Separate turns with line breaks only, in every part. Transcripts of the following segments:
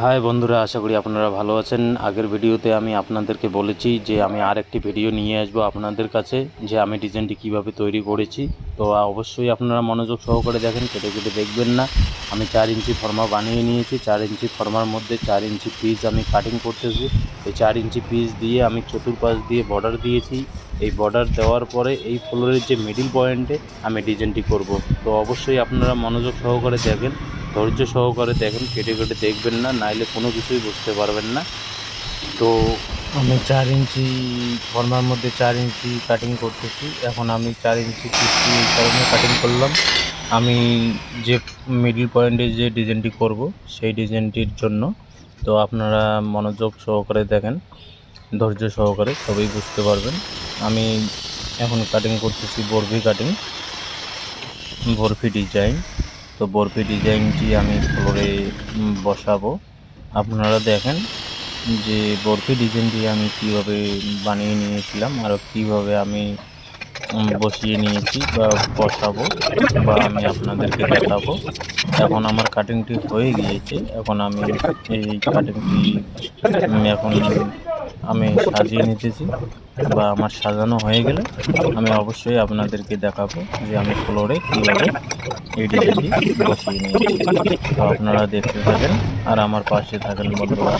High বন্ধুরা, আশা করি আপনারা ভালো আছেন। আগের ভিডিওতে আমি আপনাদেরকে বলেছি যে আমি আর একটি ভিডিও নিয়ে আসব আপনাদের কাছে, যে আমি ডিজাইনটি কীভাবে তৈরি করেছি। তো অবশ্যই আপনারা মনোযোগ সহকারে দেখেন, কেটে কেটে দেখবেন না। আমি চার ইঞ্চি ফর্মা বানিয়ে নিয়েছি, চার ইঞ্চি ফর্মার মধ্যে চার ইঞ্চি পিস আমি কাটিং করতেছি। এই চার ইঞ্চি পিস দিয়ে আমি চতুর্পাশ দিয়ে বর্ডার দিয়েছি। এই বর্ডার দেওয়ার পরে এই ফ্লোরের যে মিডিল পয়েন্টে আমি ডিজাইনটি করব। তো অবশ্যই আপনারা মনোযোগ সহকারে দেখেন ধৈর্য সহকারে দেখেন, কেটে কেটে দেখবেন না, নাইলে কোনো কিছুই বুঝতে পারবেন না। তো আমি চার ইঞ্চি ফর্মার মধ্যে চার ইঞ্চি কাটিং করতেছি। এখন আমি চার ইঞ্চি পিসটি এই কারণে কাটিং করলাম। আমি যে মিডিল পয়েন্টে যে ডিজাইনটি করব, সেই ডিজাইনটির জন্য তো আপনারা মনোযোগ সহকারে দেখেন, ধৈর্য সহকারে সবই বুঝতে পারবেন। আমি এখন কাটিং করতেছি, বরফি কাটিং বরফি ডিজাইন তো বরফি ডিজাইনটি আমি ফ্লোরে বসাবো। আপনারা দেখেন যে বরফি ডিজাইনটি আমি কীভাবে বানিয়ে নিয়েছিলাম আর কীভাবে আমি বসিয়ে নিয়েছি বা বসাবো বা আমি আপনাদেরকে দেখাবো। এখন আমার কাটিংটি হয়ে গিয়েছে। এখন আমি এই কাটিংটি এখন আমি সাজিয়ে নিতেছি বা আমার সাজানো হয়ে গেলে আমি অবশ্যই আপনাদেরকে দেখাবো যে আমি ফ্লোরে কীভাবে আপনারা দেখতে থাকেন, আর আমার পাশে থাকেন বন্ধুরা।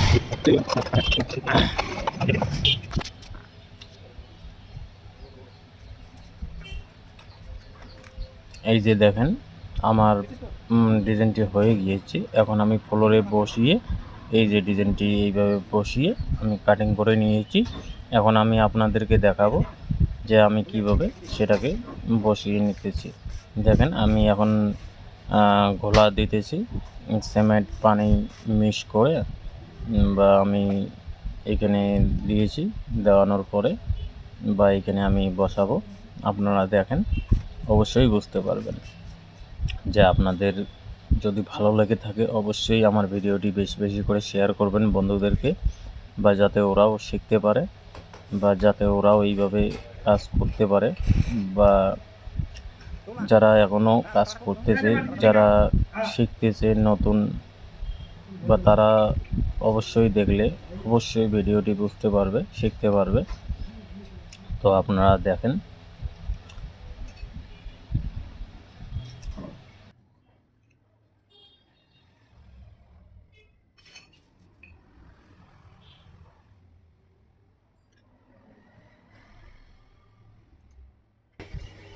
এই যে দেখেন, আমার ডিজাইনটি হয়ে গিয়েছে। এখন আমি ফ্লোরে বসিয়ে, এই যে ডিজাইনটি এইভাবে বসিয়ে আমি কাটিং করে নিয়েছি। এখন আমি আপনাদেরকে দেখাবো যে আমি কীভাবে সেটাকে বসিয়ে নিতেছি। দেখেন, আমি এখন ঘোলা দিতেছি, সিমেন্ট পানি মিক্স করে, বা আমি এখানে দিয়েছি, দেওয়ানোর পরে, বা এখানে আমি বসাবো। আপনারা দেখেন, অবশ্যই বুঝতে পারবেন যে আপনাদের যদি ভালো লেগে থাকে, অবশ্যই আমার ভিডিওটি বেশি বেশি করে শেয়ার করবেন বন্ধুদেরকে, বা যাতে ওরাও শিখতে পারে। বা যাতে ওরাও এইভাবে কাজ করতে পারে বা যারা এখনও কাজ করতেছে, যারা শিখতেছে নতুন বা তারা অবশ্যই দেখলে অবশ্যই ভিডিওটি বুঝতে পারবে, শিখতে পারবে। তো আপনারা দেখেন।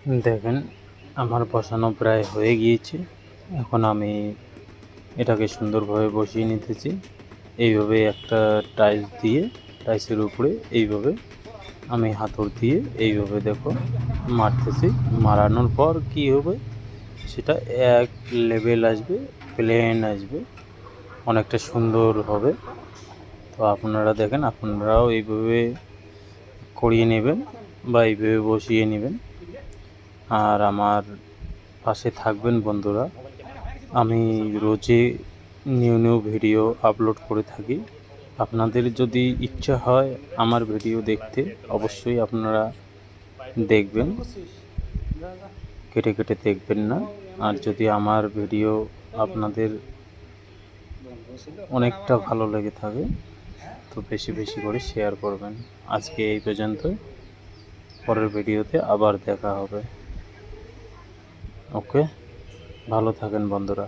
দেখেন, আমার বসানো প্রায় হয়ে গিয়েছে। এখন আমি এটাকে সুন্দরভাবে বসিয়ে নিতেছি। এইভাবে একটা টাইলস দিয়ে, টাইলসের উপরে এইভাবে আমি হাতর দিয়ে এইভাবে দেখো মারতেছি। মারানোর পর কি হবে? সেটা এক লেভেল আসবে প্লেন আসবে, অনেকটা সুন্দর হবে। তো আপনারা দেখেন, আপনারাও এইভাবে করিয়ে নেবেন বা এইভাবে বসিয়ে নেবেন। আর আমার পাশে থাকবেন বন্ধুরা। আমি রোজে নিউ নিউ ভিডিও আপলোড করে থাকি। আপনাদের যদি ইচ্ছা হয় আমার ভিডিও দেখতে, অবশ্যই আপনারা দেখবেন। কেটে কেটে দেখবেন না। আর যদি আমার ভিডিও আপনাদের অনেকটা ভালো লেগে থাকে, তো বেশি বেশি করে শেয়ার করবেন। আজকে এই পর্যন্ত পরের ভিডিওতে আবার দেখা হবে। ওকে ভালো থাকেন বন্ধুরা।